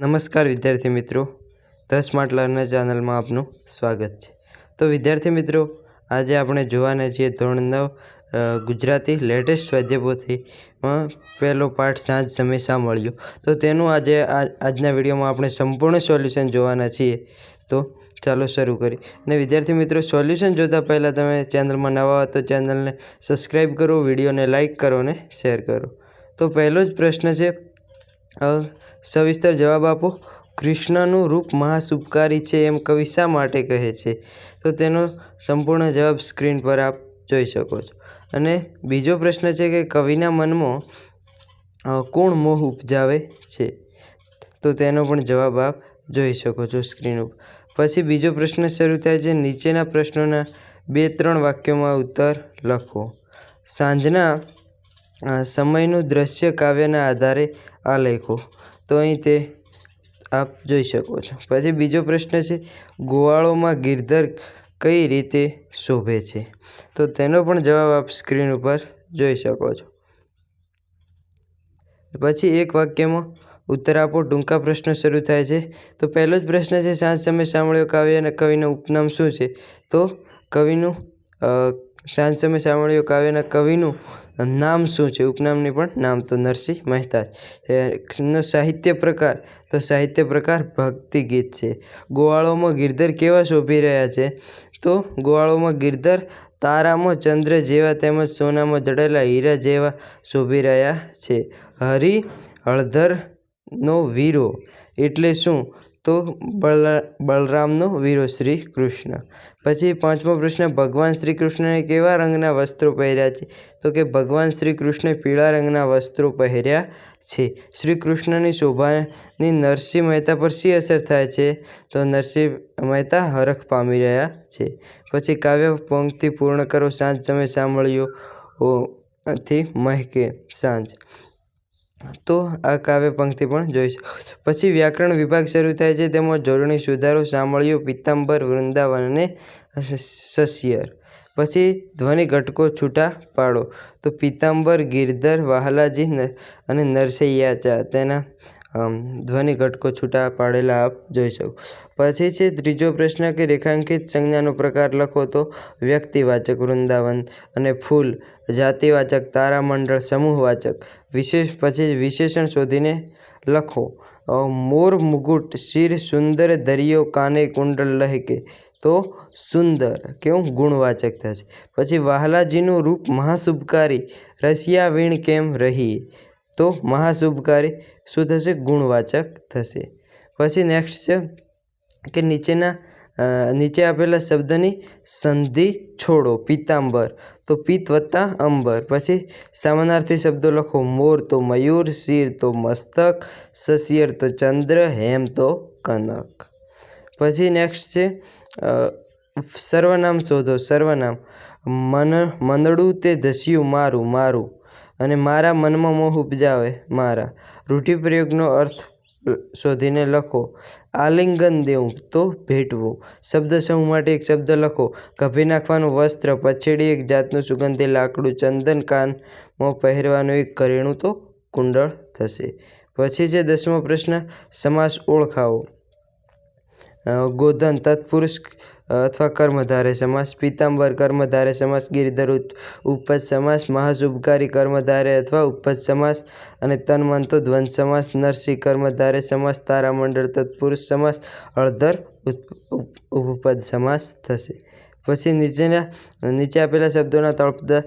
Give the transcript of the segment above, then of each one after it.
નમસ્કાર વિદ્યાર્થી મિત્રો. ધ સ્માર્ટ લર્નર ચેનલમાં આપનું સ્વાગત છે. તો વિદ્યાર્થી મિત્રો, આજે આપણે જોવાના છીએ ધોરણ નવ ગુજરાતી લેટેસ્ટ સ્વાધ્યાયપોથીમાં પહેલો પાઠ સાંજ સમય સાંભળ્યો તો તેનું આજે આજના વિડીયોમાં આપણે સંપૂર્ણ સોલ્યુશન જોવાના છીએ. તો ચાલો શરૂ કરી અને વિદ્યાર્થી મિત્રો સોલ્યુશન જોતાં પહેલાં તમે ચેનલમાં નવા હો તો ચેનલને સબસ્ક્રાઈબ કરો, વિડીયોને લાઇક કરો અને શેર કરો. તો પહેલો જ પ્રશ્ન છે સવિસ્તર જવાબ આપો. કૃષ્ણનું રૂપ મહાશુભકારી છે એમ કવિ શા માટે કહે છે? તો તેનો સંપૂર્ણ જવાબ સ્ક્રીન પર આપ જોઈ શકો છો. અને બીજો પ્રશ્ન છે કે કવિના મનમાં કોણ મોહ ઉપજાવે છે? તો તેનો પણ જવાબ આપ જોઈ શકો છો સ્ક્રીન ઉપર. પછી બીજો પ્રશ્ન શરૂ થાય છે. નીચેના પ્રશ્નોના બે ત્રણ વાક્યોમાં ઉત્તર લખો. સાંજના સમયનું દ્રશ્ય કાવ્યના આધારે આ લખ્યું તો અહીં તે આપ જોઈ શકો છો. પછી બીજો પ્રશ્ન છે, ગોવાળોમાં ગિરધર કઈ રીતે શોભે છે? તો તેનો પણ જવાબ આપ સ્ક્રીન ઉપર જોઈ શકો છો. પછી એક વાક્યમાં, ઉત્તર આપો, ટૂંકા પ્રશ્નો શરૂ થાય છે. તો પહેલો જ પ્રશ્ન છે, સાંજ સમય સાંભળ્યો કાવ્ય અને કવિનું ઉપનામ શું છે? તો કવિનું સાંજ સમય સાંભળ્યો કાવ્યના કવિનું નામ શું છે? ઉપનામની પણ નામ તો નરસિંહ મહેતા છે. સાહિત્ય પ્રકાર તો સાહિત્ય પ્રકાર ભક્તિ ગીત છે. ગોવાળોમાં ગિરધર કેવા શોભી રહ્યા છે? તો ગોવાળોમાં ગિરધર તારામાં ચંદ્ર જેવા તેમજ સોનામાં જડેલા હીરા જેવા શોભી રહ્યા છે. હરિ હળધરનો વીરો એટલે શું? તો બળ બલરામનો વીરો શ્રી કૃષ્ણ. પછી પાંચમો પ્રશ્ન, ભગવાન શ્રી કૃષ્ણને કેવા રંગના વસ્ત્રો પહેર્યા છે? તો કે ભગવાન શ્રી કૃષ્ણે પીળા રંગના વસ્ત્રો પહેર્યા છે. શ્રી કૃષ્ણની શોભાની નરસિંહ મહેતા પર શી અસર થાય છે? તો નરસિંહ મહેતા હરખ પામી રહ્યા છે. પછી કાવ્ય પંક્તિ પૂર્ણ કરો, સાંજ તમે સાંભળ્યો થી મહેકે સાંજ. તો આ કાવ્ય પંક્તિ પણ જોઈ છો પછી વ્યાકરણ વિભાગ શરૂ થાય છે. તેમાં જોડણી સુધારો સાંભળ્યું. પિત્તાંબર, વૃંદાવન અને સસ્યર. પછી ધ્વનિ ઘટકો છૂટા પાડો. તો પિત્તાંબર, ગિરધર, વાહલાજી અને અને નરસૈયાચા તેના ધ્વનિ ઘટકો છૂટા પાડેલા આપ જોઈ શકો. પછી છે ત્રીજો પ્રશ્ન કે રેખાંકિત સંજ્ઞાનો પ્રકાર લખો તો વ્યક્તિવાચક વૃંદાવન અને ફૂલ જાતિવાચક, તારામંડળ, સમૂહવાચક. વિશેષ પછી વિશેષણ શોધીને લખો. મોર મુગુટ, શિર સુંદર, દરિયો કાને કુંડળ લહેકે. તો સુંદર, કેવું? ગુણવાચક થશે પછી વાહલાજીનું રૂપ મહાશુભકારી, રસિયા વીણ કેમ રહી? તો મહાશુભકારી, શું થશે? ગુણવાચક થશે. પછી નેક્સ્ટ છે કે નીચેના નીચે આપેલા શબ્દની સંધિ છોડો પિત્તાંબર તો પિત્ત વત્તા અંબર. પછી સામાનાર્થી શબ્દો લખો, મોર તો મયુર, શિર તો મસ્તક સસિયર તો ચંદ્ર, હેમ તો કનક. પછી નેક્સ્ટ છે સર્વનામ શોધો, સર્વનામ. મન મનડું તે ધસ્યું મારું મારું. અને મારા મનમાં મોહ ઉપજાવે મારા. રૂઢિપ્રયોગનો અર્થ શોધીને લખો. આલિંગન દેવું, તો ભેટવું. શબ્દ સમૂહ માટે એક શબ્દ લખો. કભી નાખવાનું વસ્ત્ર, પછેડી એક જાતનું સુગંધી, લાકડું, ચંદન, કાનમાં પહેરવાનું એક કરેણું તો કુંડળ થશે. પછી છે દસમો પ્રશ્ન, સમાસ ઓળખાવો. ગોધન તત્પુરુષ અથવા કર્મધારે સમાસ, પીતાંબર કર્મધારે સમાસ ગિરિધર ઉપજ સમાસ મહાશુભકારી કર્મધારે અથવા ઉપજ સમાસ અને તનમંતો દ્વંદ સમાસ, નરસિંહ કર્મધારે સમાસ, તારામંડળ તત્પુરુષ સમાસ હળદર ઉપપદ સમાસ થશે. પછી નીચેના નીચે આપેલા શબ્દોના તળપદા,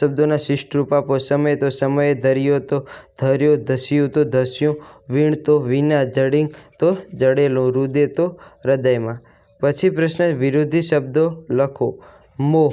શબ્દોના શિષ્ટરૂપ આપો સમય તો સમયે, ધર્યો તો ધર્યો, ધસ્યું તો ધસ્યું, વીણ તો વિના જડિંગ તો જડેલું, રુદે તો હૃદયમાં. પછી પ્રશ્ન, વિરોધી શબ્દો લખો. મોહ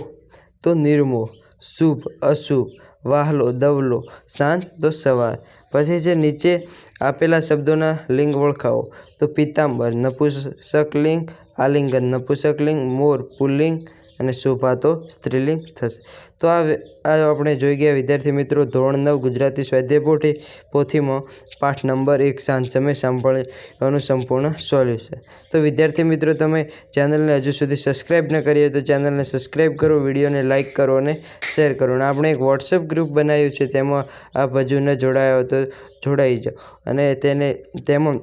તો નિર્મોહ શુભ, અશુભ, વાહલો, દવલો, શાંત તો સવાર. પછી છે નીચે આપેલા શબ્દોના લિંગ ઓળખાવો. તો પિત્તાંબર નપુસક લિંગ આલિંગન, નપુસકલિંગ, મોર, પુલ્લિંગ અને શોભા તો સ્ત્રીલિંગ થશે. તો આ આપણે જોઈ ગયા વિદ્યાર્થી મિત્રો, ધોરણ નવ, ગુજરાતી સ્વાધ્યાય પોથી પોથીમાં પાઠ નંબર એક, સાંજ સમય સાંભળવાનું સંપૂર્ણ સોલ્યુશન તો વિદ્યાર્થી મિત્રો, તમે ચેનલને હજુ સુધી સબસ્ક્રાઈબ ન કરી હોય તો ચેનલને સબસ્ક્રાઈબ કરો, વિડીયોને લાઇક કરો અને શેર કરો. અને આપણે એક વોટ્સઅપ ગ્રુપ બનાવ્યું છે, તેમાં આપ હજુ ન જોડાયા તો જોડાઈ જાઓ. અને તેને, તેમાં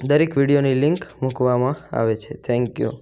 દરેક વિડીયોની લિંક મૂકવામાં આવે છે. Thank you